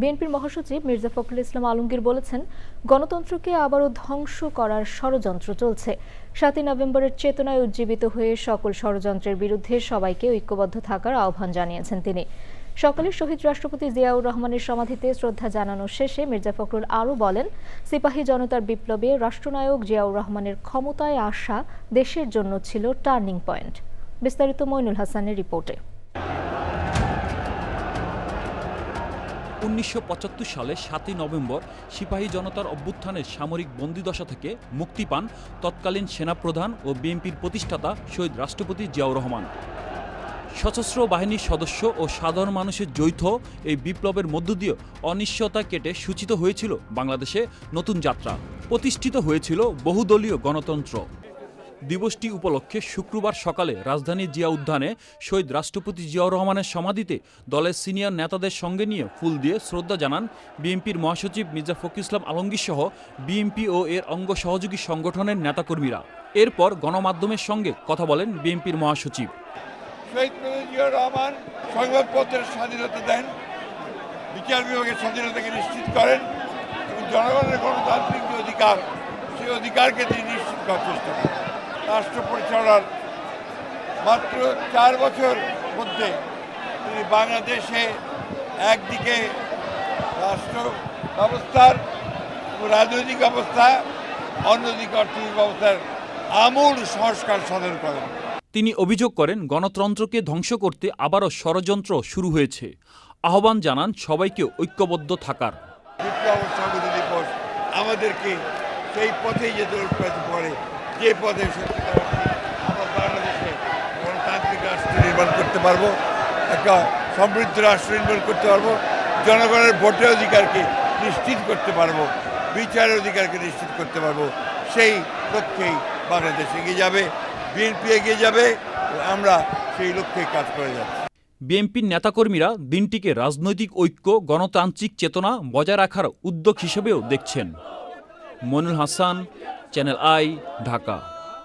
বিএনপির মহাসচিব মির্জা ফখরুল ইসলাম আলমগীর বলেছেন, গণতন্ত্রকে আবারও ধ্বংস করার ষড়যন্ত্র চলছে। সাতই নভেম্বরের চেতনায় উজ্জীবিত হয়ে সকল ষড়যন্ত্রের বিরুদ্ধে সবাইকে ঐক্যবদ্ধ থাকার আহ্বান জানিয়েছেন তিনি। সকালে শহীদ রাষ্ট্রপতি জিয়াউর রহমানের সমাধিতে শ্রদ্ধা জানানো শেষে মির্জা ফখরুল আরও বলেন, সিপাহী জনতার বিপ্লবে রাষ্ট্রনায়ক জিয়াউর রহমানের ক্ষমতায় আসা দেশের জন্য ছিল টার্নিং পয়েন্ট। বিস্তারিত মইনুল হাসানের রিপোর্টে। উনিশশো পঁচাত্তর সালে সাতই নভেম্বর সিপাহী জনতার অভ্যুত্থানের সামরিক বন্দিদশা থেকে মুক্তি পান তৎকালীন সেনাপ্রধান ও বিএনপির প্রতিষ্ঠাতা শহীদ রাষ্ট্রপতি জিয়াউর রহমান। সশস্ত্র বাহিনীর সদস্য ও সাধারণ মানুষের যৌথ এই বিপ্লবের মধ্য দিয়ে অনিশ্চয়তা কেটে সূচিত হয়েছিল বাংলাদেশে নতুন যাত্রা। প্রতিষ্ঠিত হয়েছিল বহুদলীয় গণতন্ত্র। দিবসটি উপলক্ষে শুক্রবার সকালে রাজধানীর জিয়া উদ্যানে শহীদ রাষ্ট্রপতি জিয়াউর রহমানের সমাধিতে দলের সিনিয়র নেতাদের সঙ্গে নিয়ে ফুল দিয়ে শ্রদ্ধা জানান বিএনপির মহাসচিব মির্জা ফখরুল ইসলাম আলমগীর সহ বিএনপি ও এর অঙ্গ সহযোগী সংগঠনের নেতাকর্মীরা। এরপর গণমাধ্যমের সঙ্গে কথা বলেন বিএনপির মহাসচিব। বিচার বিভাগের স্বাধীনতাকে নিশ্চিত করেন এবং জনগণের গণতান্ত্রিক যে অধিকার, সেই অধিকারকে তিনি নিশ্চিত করার চেষ্টা করেন। রাষ্ট্র পরিচালনার মাত্র চার বছর মধ্যে তিনি বাংলাদেশে একদিকে রাষ্ট্র ব্যবস্থার রাজনৈতিক অবস্থা অন্যদিকে অর্থনৈতিক ব্যবস্থার আমূল সংস্কার সাধন করেন। তিনি অভিযোগ করেন গণতন্ত্রকে ধ্বংস করতে আবারও ষড়যন্ত্র শুরু হয়েছে। আহ্বান জানান সবাইকে ঐক্যবদ্ধ থাকার। বিপ্লব দিবস আমাদেরকে সেই পথেই যেতে উৎপাদিত করে যে আমরা বাংলাদেশে গণতান্ত্রিক রাষ্ট্র নির্মাণ করতে পারব, একটা সমৃদ্ধ রাষ্ট্র নির্মাণ করতে পারব, জনগণের ভোটের অধিকারকে নিশ্চিত করতে পারব, বিচারের অধিকারকে নিশ্চিত করতে পারব, সেই লক্ষ্যেই বাংলাদেশ এগিয়ে যাবে, বিএনপি এগিয়ে যাবে আমরা সেই লক্ষ্যেই কাজ করে যাচ্ছি। বিএনপির নেতাকর্মীরা দিনটিকে রাজনৈতিক ঐক্য, গণতান্ত্রিক চেতনা বজায় রাখার উদ্যোগ হিসেবেও দেখছেন। Monul Hasan channel I Dhaka